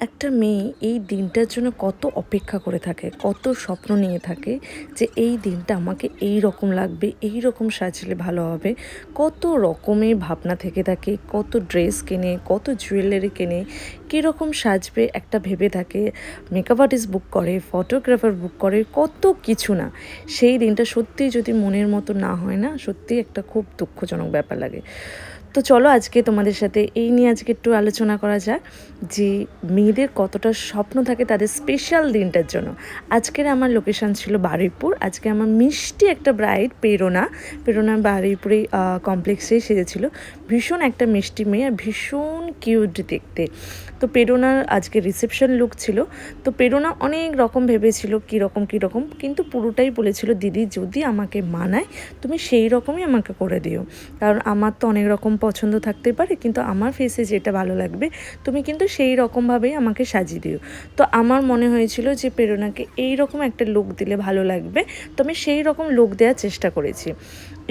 একটা মেয়ে এই দিনটার জন্য কত অপেক্ষা করে থাকে, কত স্বপ্ন নিয়ে থাকে যে এই দিনটা আমাকে এই রকম লাগবে, এই রকম সাজলে ভালো হবে। কত রকমের ভাবনা থেকে থাকে, কত ড্রেস কেনে, কত জুয়েলারি কেনে, কীরকম সাজবে একটা ভেবে থাকে। মেকআপ আর্টিস্ট বুক করে, ফটোগ্রাফার বুক করে, কত কিছু না। সেই দিনটা সত্যিই যদি মনের মতো না হয় না সত্যি একটা খুব দুঃখজনক ব্যাপার লাগে। তো চলো আজকে তোমাদের সাথে এই নিয়ে আজকে একটু আলোচনা করা যাক যে মেয়েদের কতটা স্বপ্ন থাকে তাদের স্পেশাল দিনটার জন্য। আজকের আমার লোকেশান ছিল বারুইপুর, আজকে আমার মিষ্টি একটা ব্রাইড প্রেরণা প্রেরণা বারুইপুরে কমপ্লেক্সেই সেজেছিল। ভীষণ একটা মিষ্টি মেয়ে আর ভীষণ কিউট দেখতে। তো প্রেরণার আজকে রিসেপশন লুক ছিল। তো প্রেরণা অনেক রকম ভেবেছিল কীরকম কীরকম কিন্তু পুরোটাই বলেছিল, দিদি, যদি আমাকে মানায়, তুমি সেই রকমই আমাকে করে দিও। কারণ আমার তো অনেক রকম পছন্দ থাকতে পারে, কিন্তু আমার ফেসে যেটা ভালো লাগবে, তুমি কিন্তু সেই রকমভাবেই আমাকে সাজিয়ে দিও। তো আমার মনে হয়েছিল যে প্রেরণাকে এই রকম একটা লুক দিলে ভালো লাগবে, তো আমি সেই রকম লুক দেওয়ার চেষ্টা করেছি।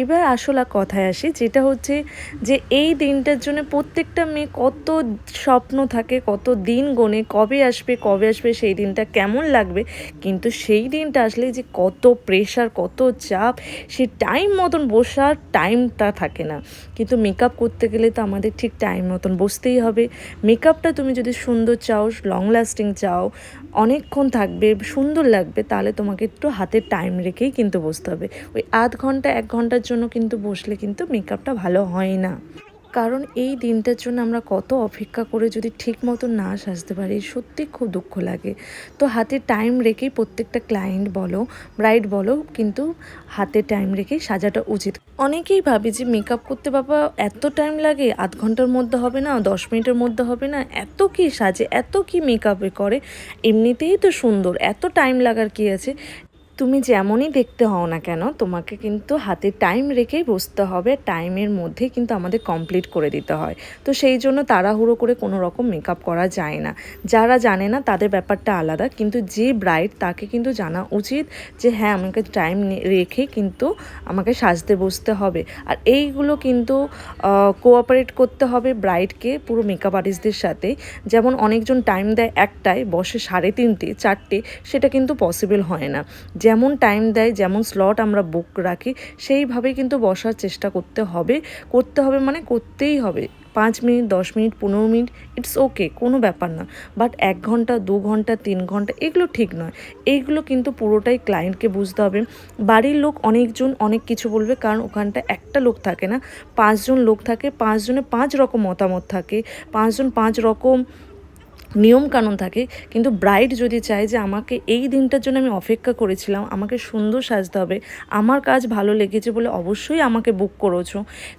এবার আসলে কথায় আসি, যেটা হচ্ছে যে এই দিনটার জন্য প্রত্যেকটা মেয়ে কত স্বপ্ন থাকে, কত দিন গনে, কবে আসবে কবে আসবে, সেই দিনটা কেমন লাগবে, কিন্তু সেই দিনটা আসলে যে কত প্রেশার কত চাপ, সে টাইম মতন বসার টাইমটা থাকে না। কিন্তু মেকআপ করতে গেলে তো আমাদের ঠিক টাইম মতন বসতেই হবে। মেকআপটা তুমি যদি সুন্দর চাও লং লাস্টিং চাও, অনেকক্ষণ থাকবে, সুন্দর লাগবে, তাহলে তোমাকে একটু হাতে টাইম রেখেই কিন্তু বসতে হবে। ওই আধ ঘণ্টা, এক ঘণ্টার জন্য কিন্তু বসলে কিন্তু মেকআপটা ভালো হয় না। কারণ এই দিনটার জন্য আমরা কত অপেক্ষা করে যদি ঠিক মতো না সাজতে পারি, সত্যি খুব দুঃখ লাগে। তো হাতে টাইম রেখেই প্রত্যেকটা ক্লায়েন্ট বলো ব্রাইড বলো, কিন্তু হাতে টাইম রেখেই সাজাটা উচিত। অনেকেই ভাবে যে মেকআপ করতে বাবা এত টাইম লাগে, আধ ঘণ্টার মধ্যে হবে না, দশ মিনিটের মধ্যে হবে না, এত কি সাজে, এত কি মেকআপে করে, এমনিতেই তো সুন্দর, এত টাইম লাগার কি আছে? তুমি যেমনই দেখতে হও না কেন, তোমাকে কিন্তু হাতে টাইম রেখেই বসতে হবে। টাইমের মধ্যে কিন্তু আমাদের কমপ্লিট করে দিতে হয়। তো সেই জন্য তাড়াহুড়ো করে কোনো রকম মেকআপ করা যায় না। যারা জানে না, তাদের ব্যাপারটা আলাদা। কিন্তু যে ব্রাইড তাকে কিন্তু জানা উচিত যে হ্যাঁ আমাকে টাইম রেখে কিন্তু আমাকে সাজতে বসতে হবে। আর এইগুলো কিন্তু কোঅপারেট করতে হবে ব্রাইডকে পুরো মেকআপ আর্টিস্টদের সাথে। যেমন অনেকজন টাইম দেয় একটায়, বসে সাড়ে তিনটে, চারটে, সেটা কিন্তু পসিবল হয় না। যেমন টাইম দেয়, যেমন স্লট আমরা বুক রাখি, সেইভাবেই কিন্তু বসার চেষ্টা করতে হবে। করতে হবে মানে করতেই হবে। পাঁচ মিনিট, দশ মিনিট, পনেরো মিনিট ইটস ওকে কোনো ব্যাপার না। বাট এক ঘণ্টা, দু ঘণ্টা, তিন ঘণ্টা, এগুলো ঠিক নয়। এইগুলো কিন্তু পুরোটাই ক্লায়েন্টকে বুঝতে হবে। বাড়ির লোক অনেকজন অনেক কিছু বলবে, কারণ ওখানটা একটা লোক থাকে না। পাঁচজন লোক থাকে, পাঁচজনে পাঁচ রকম মতামত থাকে। পাঁচজন পাঁচ রকম নিয়মকানুন থাকে, কিন্তু ব্রাইড যদি চায় যে আমাকে এই দিনটার জন্য আমি অপেক্ষা করেছিলাম, আমাকে সুন্দর সাজতে হবে, আমার কাজ ভালো লেগেছে বলে অবশ্যই আমাকে বুক করেছ,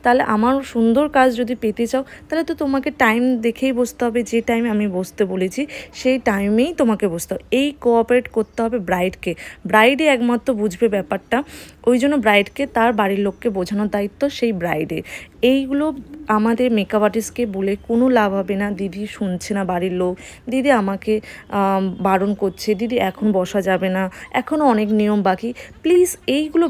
তাহলে আমার সুন্দর কাজ যদি পেতে চাও, তাহলে তো তোমাকে টাইম দেখেই বসতে হবে, যে টাইমে আমি বসতে বলেছি, সেই টাইমেই তোমাকে বসতে হবে। এই কোঅপারেট করতে হবে ব্রাইডকে ব্রাইডে একমাত্র বুঝবে ব্যাপারটা, ওই জন্য ব্রাইডকে তার বাড়ির লোককে বোঝানোর দায়িত্ব সেই ব্রাইডে এইগুলো আমাদের মেকআপ আর্টিস্টকে বলে কোনো লাভ হবে না, দিদি শুনছে না বাড়ির লোক দিদি আমাকে বারণ করছে, দিদি, এখন বসা যাবে না এখনও অনেক নিয়ম বাকি। প্লিজ এইগুলো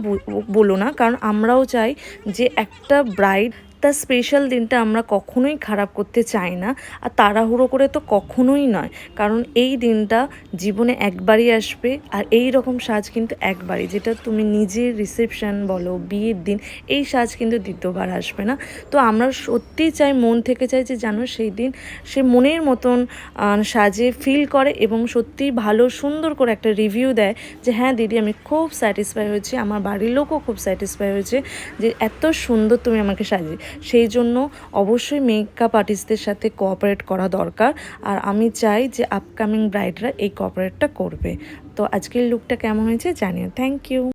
বলো না, কারণ আমরাও চাই যে একটা ব্রাইড তার স্পেশাল দিনটা আমরা কখনোই খারাপ করতে চাই না, আর তাড়াহুড়ো করে তো কখনোই নয়। কারণ এই দিনটা জীবনে একবারই আসবে, আর এই রকম সাজ কিন্তু একবারই। যেটা তুমি নিজের রিসেপশন বলো, বিয়ের দিন, এই সাজ কিন্তু দ্বিতীয়বার আসবে না। তো আমরা সত্যিই চাই, মন থেকে চাই যে জানো সেই দিন সে মনের মতন সাজে ফিল করে এবং সত্যিই ভালো, সুন্দর করে একটা রিভিউ দেয় যে হ্যাঁ দিদি, আমি খুব স্যাটিসফাই হয়েছি। আমার বাড়ির লোকও খুব স্যাটিসফাই হয়েছে যে, এত সুন্দর তুমি আমাকে সাজিয়ে সেই জন্য অবশ্যই মেকআপ আর্টিস্টদের সাথে কোঅপারেট করা দরকার। আর আমি চাই যে আপকামিং ব্রাইডরা এই কোঅপারেটটা করবে। তো আজকের লুকটা কেমন হয়েছে জানিও। Thank you